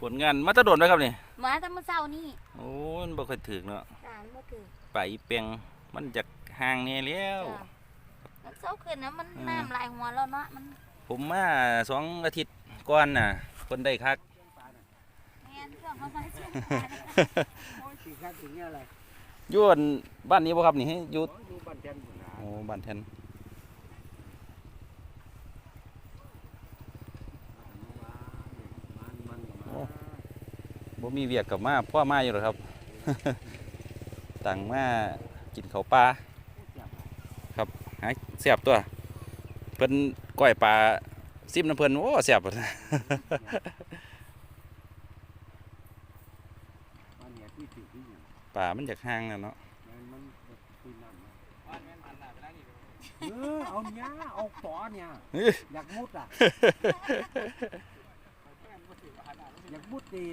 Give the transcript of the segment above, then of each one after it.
ผลงานมาแตะโดนไหมครับนี่มาแต่เมื่อเช้านี่โอ้ยมันบ่ค่อยถึกเนาะจ้าบ่ถือไปเปียงมันจากห่างแน่แล้วจ้ามันเช้าขึ้นนะมันอืมน้ำลายหัวแล้วเนาะมันผมมาสองอาทิตย์ก่อนน่ะคนได้คัก แม่นช่วงเขามาเชื่อโอ้ยสิครับอย่างเงี้ยอะไรอยู่อั่นบ้านนี้บ่ครับนี่อยู่โอ้ยอยู่บ้านแทนบุญนะโอ้บ้านแทนมันมันมัน โอ้ บ่มีเวียกกลับมาพ่อมาอยู่หรอกครับ ต่างมากินข้าวปลาครับหาแซ่บตัว เพิ่นก้อยปลาซิมน้ำเพิ่นโอ้แซ่บมันเนี่ยที่ถือที่เนี่ยปลามันจากห่างน่ะเนาะมันมันคุยน้ำนะเออเอาเนี้ยเอาต่อเนี่ยเฮ้ยอยากมุดอะอยากมุดดี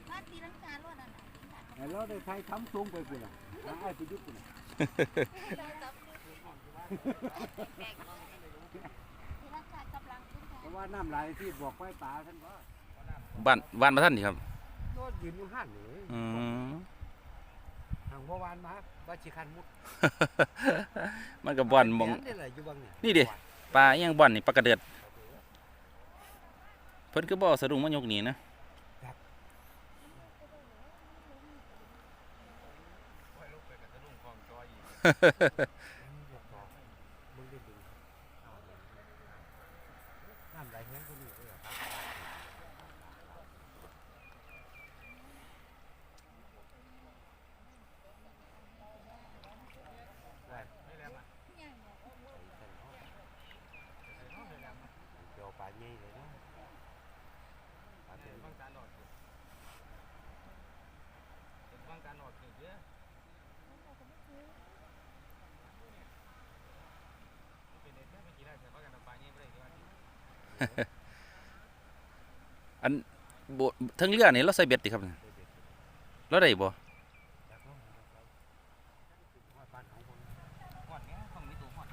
มา ตีลังกาลวดนั่นน่ะแต่เราได้ใช้ทำสูงไปกูล่ะแล้ไอ้ปยุทธ์กูล่ะตีลังกากำลังขึ้นเพราะว่าน้ำไหลที่บอกไว้ตาท่านว่าบ้านบ้านมาท่านนี่ครับโน่นยืนอยู่ห้านนี่อืมทางพ่อวานมาว่าชิคันมุดมันก็บ่อนมองนี่แหละอยู่บางเนี่ยนี่ดิปลาอิหยังบ่อนนี่ปลากระเดือดเพิ่นก็บ่อาสะดุ้งมายกหนีนะ มึงได้ดึงน้ำไหลแห้งก็นี่เลยเหร อครับเดี๋ยวปลาใหญ่เลยนะปลาเป็นบางการหลอดบางการหลอดเยอะอันบ่ทั้งเรือนี่เราใส่เบ็ดติครับเนี่ยเราได้บ่จากน้องหอดบ้านของผมฮอดแหต้องมีตัวฮอด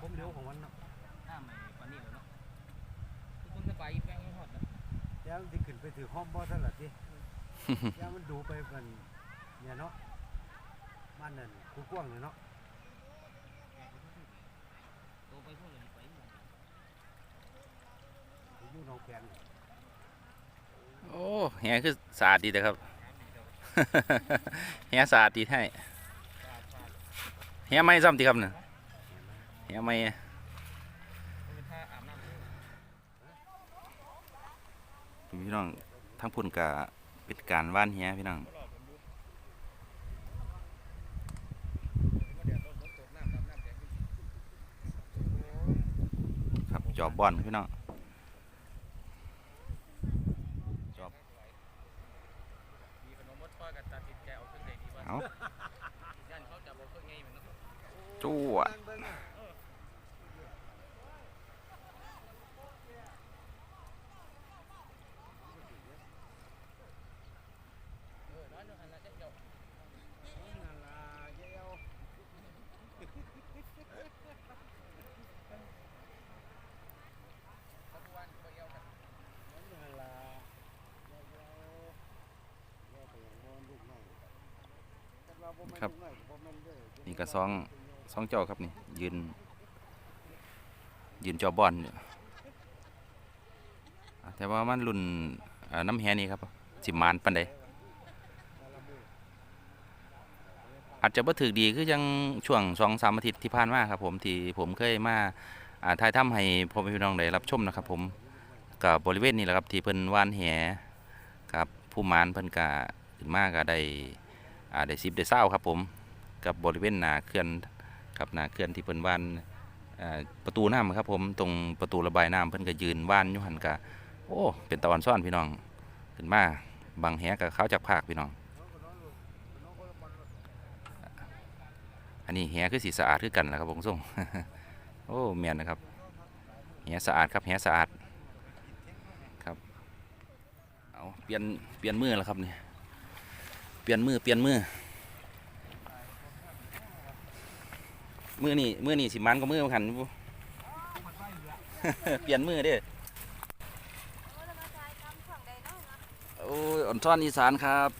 ผมเร็วของมันเนาะน้ำในปานนี้แล้วเนาะคุณจะไปแป้งฮอดนะเดี๋ยวมันจะขึ้นไปถือห้อมบ่ซั่นล่ะติเดี๋ยวมันดูไปกันเนี่ยเนาะมันนั่นกูกว้างเลยเนาะ ตัวไปพุ่นเลยไป กู อยู่หนองแกนโอ้แหคือสะอาดดีแต่ครับ แหสะอาดดีให้แหไม่ซ้ำติครับเนี่ยแหไม่พี่น้องทั้งพุ่นกะเป็นการว่านแหพี่น้องครับ จอบบอลพี่น้องจอบเอาจวด ครับ นี่ก็ซองซองเจ้าครับนี่ ยืน ยืนจอบอลแต่ว่ามันรุ่นน้ำแฮนี่ครับสิมานปันใดอาจจะบ่ถือดีคือยังช่วงสองสามอาทิตย์ที่ผ่านมาครับผมที่ผมเคยมาอ่าถ่ายทำให้พ่อแม่พี่น้องได้รับชมนะครับผมกับบริเวณนี้แหละครับที่เพิ่นว่านแหครับผู้มานเพิ่นก็ขึ้นมาก็ได้ ได้สิบได้เศร้าครับผมกับบริเวณหนาเขื่อนกับหนาเขื่อนที่เพิ่นว่านประตูน้ำครับผมตรงประตูระบายน้ำเพิ่นก็ยืนว่านยู่หันกะโอ้เป็นตะวันซ่อนพี่น้องขึ้นมาบางแหกับเขาจากภาคพี่น้อง อันนี้แหคือสีสะอาดคือกันนะครับผมส่งโอ้เมียนนะครับแหสะอาดครับแหสะอาดครับเอาเปลี่ยนเปลี่ยนมือแล้วครับเนี่ย เปลี่ยนมือเปลี่ยนมือมือนี่มือนี่สิมันก็มือมันหันอยู่เปลี่ยนมือเด้ออ่อนซ่อนอีสานครับ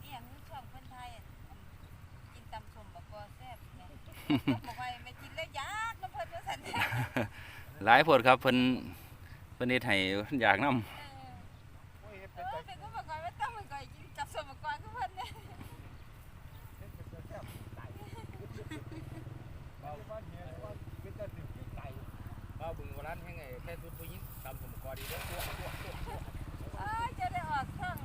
เอียงนี่ช่วงคนไทยอะกินตำส้มบักกอแซ่บแม่บอกว่าไม่กินแล้วยากน้ำเพิ่นว่าซั่นเด้อหลายโพดครับเพิ่น เพิ่นเฮ็ดให้อยากนํเออเออเป็นก็บอกว่าไม่ต้องไปก่อยกินจับส้มบักกอคือเพิ่นเนี่ยบ้าบึงวันนั้นยังไงแค่ทุนผู้หญิงตำสมกอดีแล้วตัวตัวตัวตัวเอ้ยจะได้ออกช่อง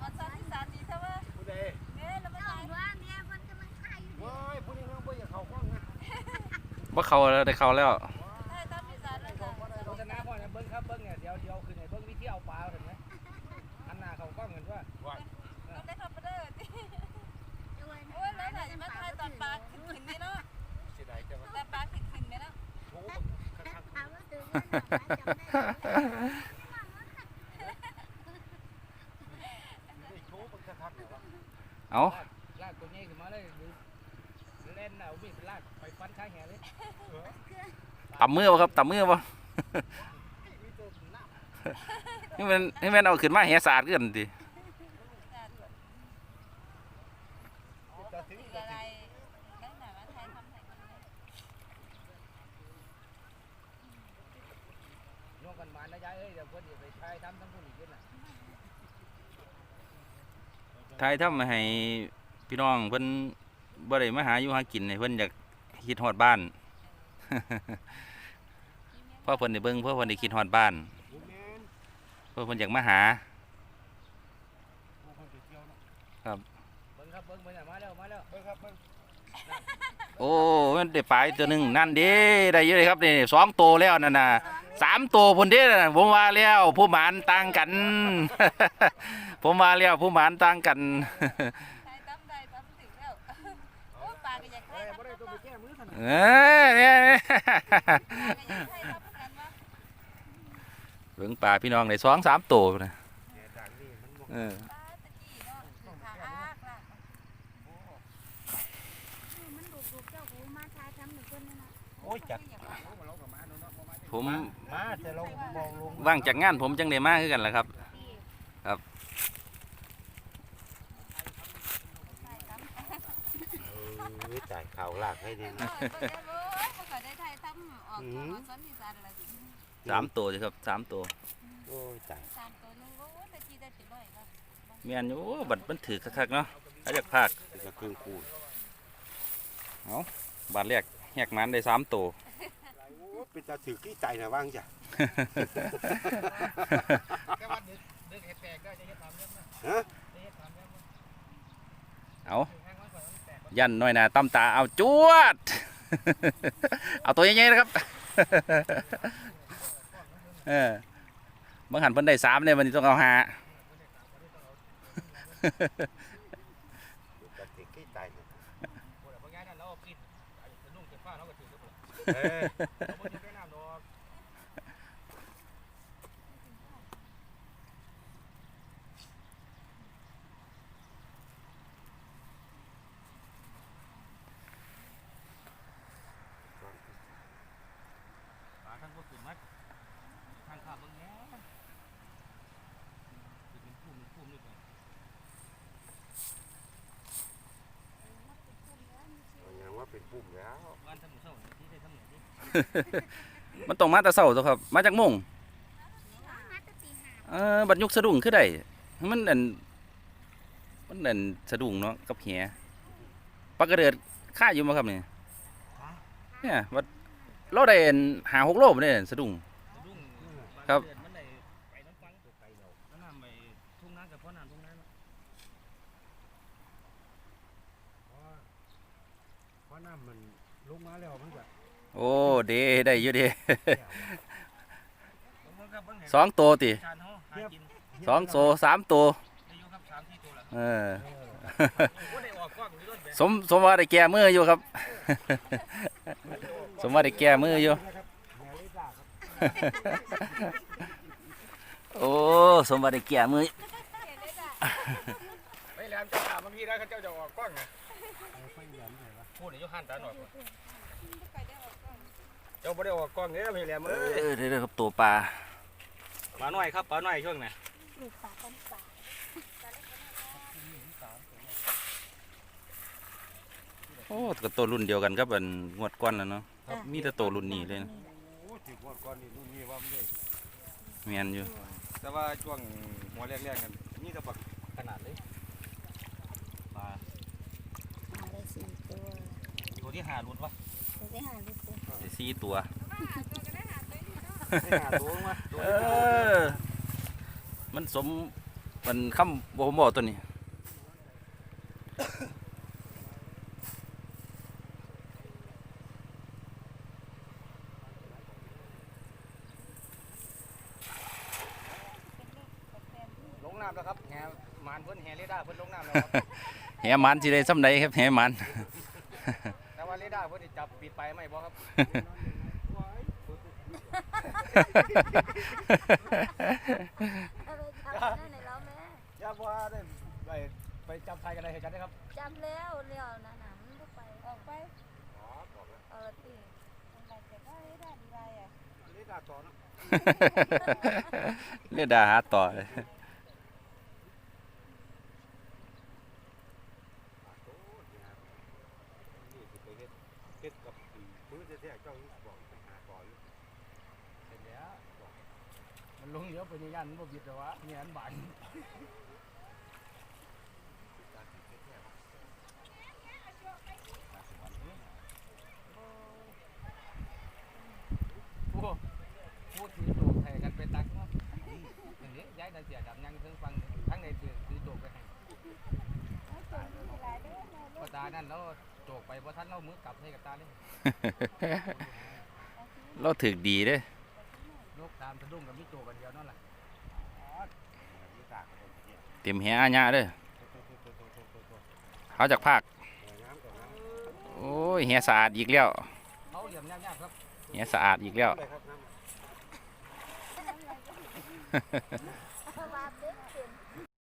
ออนซอนอีสานดีซะว่าผู้ใดแม่แล้ท่ายว่าเนี่เพิ่นกำลังถ่ายอยู่โอ้ยผู้นี้เขาบ่อยากเข้ากล้องนะบ่เข้าแล้วได้เข้าแล้ว ถ่ายตามอีสานแล้วจ้ะ โฆษณาพ่อเนี่ยเบิ้งครับเบิ้งเนี่ยเดี๋ยวเดี๋ยวคือไหนเบิ้งวิธีเอาปลาเห็นไหมอันหน้าเข้ากล้องเห็นว่า ต้องได้ครับเด้อติโอ้ยแล้วไหนมาถ่ายตอนปลาขึ้นขึ้นนี่เนาะ เสียดายแต่ว่า แต่ปลาขึ้นขึ้นเนี่ยเนาะ โอ้ โชว์บังคับเนี่ยว่า เอา ลากตัวนี้ขึ้นมา เลยเล่นน่ะวิ่งลากไปฟันข้างแหเลยตำมือบ่ครับตำมือบ่นี่มันนี่มันเอาขึ้นมาแหสาดกันติจะถึงคืออะไรแล้วไหนมาถ่ายทำไหนกันเนี่ยน้องกันมานะยายเอ้ยเดี๋ยวคนเดี๋ยวไปทายทำทั้งคนอีกเยอะน่ะทายทำให้ พี่น้องเพิ่นบ่ได้มาหาอยู่หากินให้เพิ่นอยากคิดฮอดบ้านเพราะเพิ่นได้เบิ่งเพราะเพิ่นได้คิดฮอดบ้านเพราะเพิ่นอยากมาหาครับเบิ้งครับเบิ้งเบิ้งมาแล้วมาแล้วเบิ้งครับเบิ้งโอ้มันได้ปลาอีกตัวหนึ่งนั่นเด้ได้เยอะเลยครับนี่สองตัวแล้วนั่นน่ะสามตัวพุ่นเด้นผมว่าแล้วผู้หมานต่างกัน ผมว่าแล้วผู้หมานต่างกัน เออเนี่ยอยากถ่ายทำกันว่าเบิ่งปลาพี่น้องได้สองสามตัวนะเนี่ยจากนี่มันบ่เออปลาตะกี้เนาะคือขาอากลากมันดุดุเจ้าหูมาถ่ายทำหนึ่งคนนี่นะโอ้ยจัดโอ้มาลงกับมาโน่นเนาะบ่มาผมมาแต่เรามองลงว่างจากงานผมจังได้มาคือกันล่ะครับ ครับ เออจ่ายข่าวลากให้ดีเออเบิ่งได้เว้ยบ่เคยได้ถ่ายทำออกช่องออนซอนอีสานอะไรสิสามตัวสิครับสามตัวโอ้ยจ่ายสามตัวหนึงโอ้ยตะกี้ได้เป็นร้อยครับแม่นอยู่โอ้บัดมันถือคักๆเนาะอาจากภาคเป็นกระเครื่องคูณบาดแรกแหกมันได้สามตัวโอ้เป็นตาถือขี้ใจนะว่างจ้ะแค่ว่าดึกดึกเห็ดแตกก็จะเห็ดทำเรื่องนะฮะจะเห็ดทำเรื่องนะเอา ยันหน่อยนะตำตาเอาจวด เอาตัวใหญ่ๆนะครับเออบางหันเพิ่นได้สามเนี่ยวันนี้ต้องเอาห้าตาถือขี้ใจนะโอ้ยบางอย่างนั่นเราเอาปิดไอ้สะดุ้งจะฟ้าเราก็ถือแล้วเออเราบ่ถือได้น้ำดอก ปลาท่านก็ขึ้นมัดทางข้าเบิ่งแหน่ขึ้นเป็นพุ่มเป็นพุ่มนี่ก่อน ยังว่าเป็นปุ่มแล้วบ้านทำหมูเศร้าเนี่ยที่ได้ทำเนี่ยที่มันต้องมาแต่เช้าตัวครับ มาจากโมงมาตะตีห้าเออบัดยกสะดุ้งคือได้มันอันมันอันสะดุ้งเนาะกับแหปลากระเดิดค่าอยู่บ่ครับเนี่ยเนี่ยบัดเราได้อันหาหกโลบ่ได้อันสะดุ้งสะดุ้งครับ เดือนมันได้ไปน้ำฟังตัวไก่เราแล้วน้ำไปทุ่งนากับพ่อน้ำทุ่งนาเนาะ เพราะน้ำมันลงมาแล้วมันก็ โอ้เดได้อยู่เดเบิ่งครับเบิ่งเห็นสองตัวติจานเฮาหากินสองโซสามตัวได้อยู่ครับสามสี่ตัวละเออโอ้ได้ออกกว้างอยู่ด้วยแบสมสมว่าได้แก้มืออยู่ครับ สมว่าได้แก้มืออยู่นะครับแม่ลิซ่าครับโอ้สมว่าได้แก้มือไม่แล้วเจ้าถามบางทีนะเขาเจ้าจะออกกว้างไงเอาไฟแหลมหน่อยวะพูดในยุหันตาหน่อยก่อนไม่ เคยได้ออกก่อนเจ้าบ่ได้ออกกล้องเด้อพี่แหลมเอเอ้ยอเด้อครับตัวปลาปลาน้อยครับปลาน้อยช่วงน่ะลูกปลาต้มปลาโอ้ก็ตัวรุ่นเดียวกันกับอันงวดก้อนแล้วเนาะมีแต่ตัวรุ่นนี้เลยนะโอ้ถือว่าก่อนนี่รุ่นนี้ว่ามันได้แม่นอยู่ แต่ว่าช่วงหัวแรกๆกันนี่ก็บักขนาดเลยปลามาได้สี่ตัวตัวที่หารุดวะตัวที่หาลูกตัวได้ สี่ตัวได้หาตัวมาตัว เออ มันสมมันคำบ่ผมบอกตัวนี้ลงน้ำแล้วครับแหมานเพิ่นแหเรดาร์เพิ่นลงน้ำแล้วครับ แหมันสิได้ซ้ำใดครับแหมันแต่ว่า เรดาร์เพิ่นสิจับปิดไปไหมบ่ครับอะไรทำได้ในแล้วแม่อย่าว่าได้ไปไปจับไทยกันได้ให้กันนะครับจำแล้วเลี้ยวนะหนังลูกไปออกไปเอาละตีอะไรจะได้ได้ดีไรอะ เรดาร์ต่อเนาะเรียกดาหาต่อเลย นี่สิไปเฮ็ดเฮ็ดกับมือแท้ๆเจ้าอยู่บอกไปหาก่อนอยู่ เสร็จแล้วมันลง เลี้ยวไปในย่านมันบ่บิดหรอวะเนี่ยอันบานผู้ผู้ถือโจกให้กันไปตักเนาะอย่างนี้ย้ายได้เสียดำยังถึงฟังทั้งในถือถือโจกไปให้พอตานั่นแล้วโจกไปพอท่านเรามือกลับให้กับตาเลยเราถึกดีเด้อนกตามสะดุ้งกับมิโจกันเดียวนั่นแหละ มีตากกันเนี่ย เต็มแหอาญาเด้อเขาจากภาคเออน้ำกับน้ำโอ้ยแหสะอาดอีกแล้วเหี่ยมยากๆครับแหสะอาดอีกแล้ว